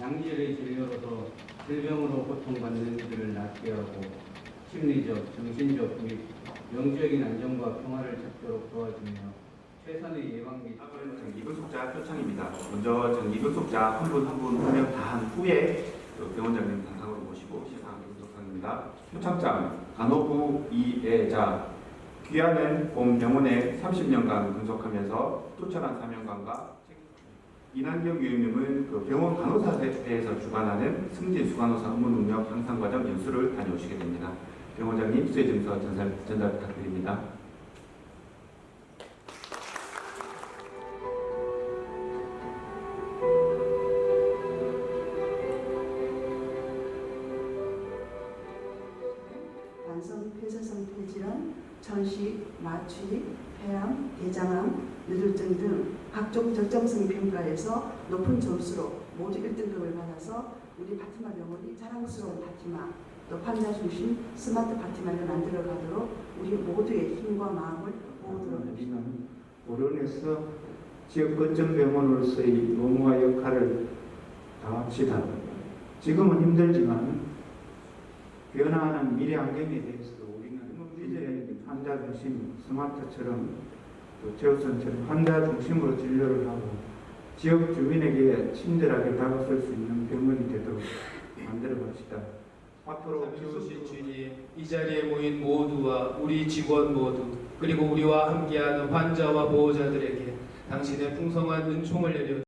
양질의 진료로서 질병으로 고통받는 이들을 낫게 하고 심리적, 정신적 및 영지적인 안정과 평화를 찾도록 도와주며 최선의 예방 및 다음은 정기급속자 표창입니다. 먼저 정기급속자 한 분 한분한명다한 후에 그 병원장님 단상으로 모시고 시상 급속상입니다. 표창장 간호부 이애자 귀하는 본 병원에 30년간 근속하면서 투철한 사명감과 이난경 위원님은 그 병원 간호사회에서 주관하는 승진 수간호사 업무 능력 향상 과정 연수를 다녀오시게 됩니다. 병원장님 수혜 증서 전달, 전달 부탁드립니다. 폐쇄성 폐질환, 전식, 마취, 폐암, 대장암, 뇌졸중 등 각종 결정성 평가에서 높은 점수로 모두 1등급을 받아서 우리 파티마 병원이 자랑스러운 파티마, 또 환자 중심 스마트 파티마를 만들어 가도록 우리 모두의 힘과 마음을 모으도록 합시다. 우리는 오른에서 지역 거점 병원으로서의 노무와 역할을 다합시다. 지금은 힘들지만 변화하는 미래 환경에 대해서도 우리는 이제 환자 중심 스마트처럼 또 제우선처럼 환자 중심으로 진료를 하고 지역 주민에게 친절하게 다가설 수 있는 병원이 되도록 만들어 봅시다. 앞으로 주신 주님, 이 자리에 모인 모두와 우리 직원 모두 그리고 우리와 함께하는 환자와 보호자들에게 당신의 풍성한 은총을 내려